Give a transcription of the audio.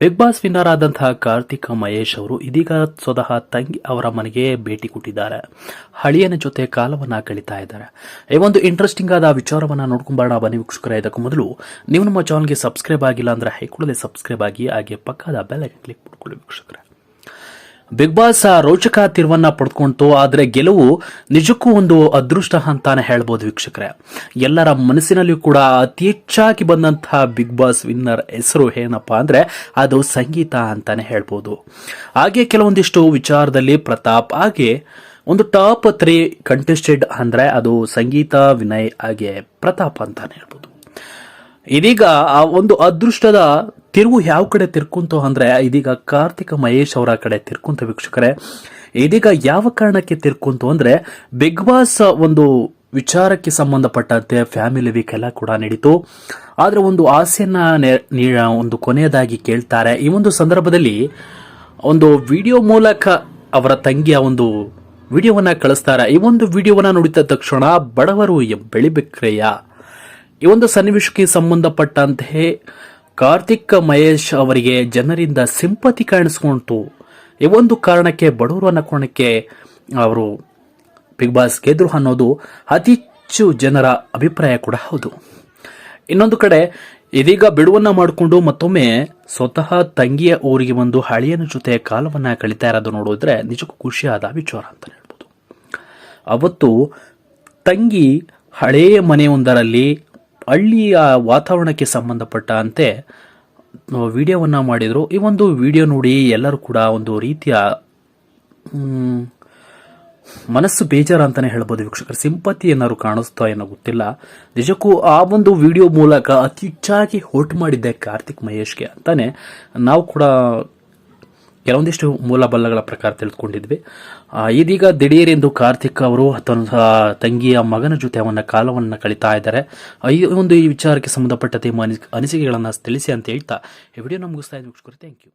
Big boss winner ಆದಂತಹ ಕಾರ್ತಿಕ್ ಮಹೇಶ್ ಅವರು ಇದೀಗ ಸ್ವತಃ ತಂಗಿ ಅವರ ಮನೆಗೆ ಭೇಟಿ ಕೊಟ್ಟಿದ್ದಾರೆ. ಹಳಿಯನ ಜೊತೆ ಕಾಲವನ್ನ ಕಳೀತಾ ಇದ್ದಾರೆ. ಈ ಒಂದು ಇಂಟ್ರೆಸ್ಟಿಂಗ್ ಆದ ವಿಚಾರವನ್ನ ನೋಡ್ಕೊಂಬರೋಣ ಬನ್ನಿ ವೀಕ್ಷಕರ, ಇದಕ್ಕೂ ಮೊದಲು ನೀವು ನಮ್ಮ ಚಾನಲ್ಗೆ ಸಬ್ಸ್ಕ್ರೈಬ್ ಆಗಿಲ್ಲ ಅಂದ್ರೆ ಹೈಕೂಡಲೇ ಸಬ್ಸ್ಕ್ರೈಬ್ ಆಗಿ, ಹಾಗೆ ಪಕ್ಕದ ಬೆಲ್ ಕ್ಲಿಕ್ ಮಾಡ್ಕೊಳ್ಳಿ ವೀಕ್ಷಕರೇ. ಬಿಗ್ ಬಾಸ್ ರೋಚಕ ತಿರುವನ್ನ ಪಡ್ಕೊಂತು, ಆದರೆ ಗೆಲುವು ನಿಜಕ್ಕೂ ಒಂದು ಅದೃಷ್ಟ ಅಂತಾನೆ ಹೇಳ್ಬೋದು ವೀಕ್ಷಕರೇ. ಎಲ್ಲರ ಮನಸ್ಸಿನಲ್ಲಿಯೂ ಕೂಡ ಅತಿ ಹೆಚ್ಚಾಗಿ ಬಂದಂತಹ ಬಿಗ್ ಬಾಸ್ ವಿನ್ನರ್ ಹೆಸರು ಏನಪ್ಪ ಅಂದ್ರೆ ಅದು ಸಂಗೀತ ಅಂತಾನೆ ಹೇಳ್ಬೋದು. ಹಾಗೆ ಕೆಲವೊಂದಿಷ್ಟು ವಿಚಾರದಲ್ಲಿ ಪ್ರತಾಪ್, ಹಾಗೆ ಒಂದು ಟಾಪ್ ತ್ರೀ ಕಂಟೆಸ್ಟೆಡ್ ಅಂದ್ರೆ ಅದು ಸಂಗೀತ ವಿನಯ್ ಹಾಗೆ ಪ್ರತಾಪ್ ಅಂತಾನೆ ಹೇಳ್ಬೋದು. ಇದೀಗ ಆ ಒಂದು ಅದೃಷ್ಟದ ತಿರುವು ಯಾವ ಕಡೆ ತಿರ್ಕೊಂತು ಅಂದ್ರೆ ಇದೀಗ ಕಾರ್ತಿಕ ಮಹೇಶ್ ಅವರ ಕಡೆ ತಿರ್ಕೊಂತ ವೀಕ್ಷಕರೇ. ಇದೀಗ ಯಾವ ಕಾರಣಕ್ಕೆ ತಿರ್ಕೊಂತು ಅಂದ್ರೆ ಬಿಗ್ ಬಾಸ್ ಒಂದು ವಿಚಾರಕ್ಕೆ ಸಂಬಂಧಪಟ್ಟಂತೆ ಫ್ಯಾಮಿಲಿ ವೀಕ್ ಎಲ್ಲ ಕೂಡ ನಡೀತು. ಆದ್ರೆ ಒಂದು ಆಸೆಯನ್ನ ಒಂದು ಕೊನೆಯದಾಗಿ ಕೇಳ್ತಾರೆ. ಈ ಒಂದು ಸಂದರ್ಭದಲ್ಲಿ ಒಂದು ವಿಡಿಯೋ ಮೂಲಕ ಅವರ ತಂಗಿಯ ಒಂದು ವಿಡಿಯೋವನ್ನ ಕಳಿಸ್ತಾರೆ. ಈ ಒಂದು ವಿಡಿಯೋವನ್ನ ನೋಡಿದ ತಕ್ಷಣ ಬಡವರು ಎ- ಬೆಳಿಬೇಕ್ರೆಯ? ಈ ಒಂದು ಸನ್ನಿವೇಶಕ್ಕೆ ಸಂಬಂಧಪಟ್ಟಂತೆ ಕಾರ್ತಿಕ್ ಮಹೇಶ್ ಅವರಿಗೆ ಜನರಿಂದ ಸಿಂಪತಿ ಕಾಣಿಸ್ಕೊಂತು. ಈ ಒಂದು ಕಾರಣಕ್ಕೆ ಬಡವರು ಅನ್ನೋ ಅವರು ಬಿಗ್ ಬಾಸ್ ಗೆದ್ರು ಅನ್ನೋದು ಅತಿ ಹೆಚ್ಚು ಜನರ ಅಭಿಪ್ರಾಯ ಕೂಡ ಹೌದು. ಇನ್ನೊಂದು ಕಡೆ ಇದೀಗ ಬಿಡುವನ್ನ ಮಾಡಿಕೊಂಡು ಮತ್ತೊಮ್ಮೆ ಸ್ವತಃ ತಂಗಿಯ ಊರಿಗೆ ಒಂದು ಹಳೆಯನ ಜೊತೆ ಕಾಲವನ್ನ ಕಳೀತಾ ಇರೋದು ನೋಡಿದ್ರೆ ನಿಜಕ್ಕೂ ಖುಷಿಯಾದ ವಿಚಾರ ಅಂತ ಹೇಳ್ಬೋದು. ಅವತ್ತು ತಂಗಿ ಹಳೆಯ ಮನೆಯೊಂದರಲ್ಲಿ ಹಳ್ಳಿಯ ವಾತಾವರಣಕ್ಕೆ ಸಂಬಂಧಪಟ್ಟಂತೆ ವಿಡಿಯೋವನ್ನು ಮಾಡಿದರು. ಈ ಒಂದು ವಿಡಿಯೋ ನೋಡಿ ಎಲ್ಲರೂ ಕೂಡ ಒಂದು ರೀತಿಯ ಮನಸ್ಸು ಬೇಜಾರ ಅಂತಲೇ ಹೇಳ್ಬೋದು ವೀಕ್ಷಕರು. ಸಿಂಪತಿ ಏನಾದ್ರು ಕಾಣಿಸ್ತಾ ಏನೋ ಗೊತ್ತಿಲ್ಲ. ನಿಜಕ್ಕೂ ಆ ಒಂದು ವಿಡಿಯೋ ಮೂಲಕ ಅತಿ ಹೆಚ್ಚಾಗಿ ಹೋಟ್ ಮಾಡಿದ್ದೆ ಕಾರ್ತಿಕ್ ಮಹೇಶ್ಗೆ ಅಂತಾನೆ. ನಾವು ಕೂಡ ಕೆಲವೊಂದಿಷ್ಟು ಮೂಲಬಲ್ಲಗಳ ಪ್ರಕಾರ ತಿಳಿದುಕೊಂಡಿದ್ವಿ. ಇದೀಗ ದಿಢೀರೆಂದು ಕಾರ್ತಿಕ್ ಅವರು ತನ್ನ ತಂಗಿಯ ಮಗನ ಜೊತೆ ಅವನ ಕಾಲವನ್ನು ಕಳೀತಾ ಇದ್ದಾರೆ. ಈ ಒಂದು ಈ ವಿಚಾರಕ್ಕೆ ಸಂಬಂಧಪಟ್ಟಂತೆ ಅನಿಸಿಕೆಗಳನ್ನು ತಿಳಿಸಿ ಅಂತ ಹೇಳ್ತಾ ಈ ವಿಡಿಯೋ ಮುಗಿಸ್ತಾ ಇದ್ದೀನಿ. Thank you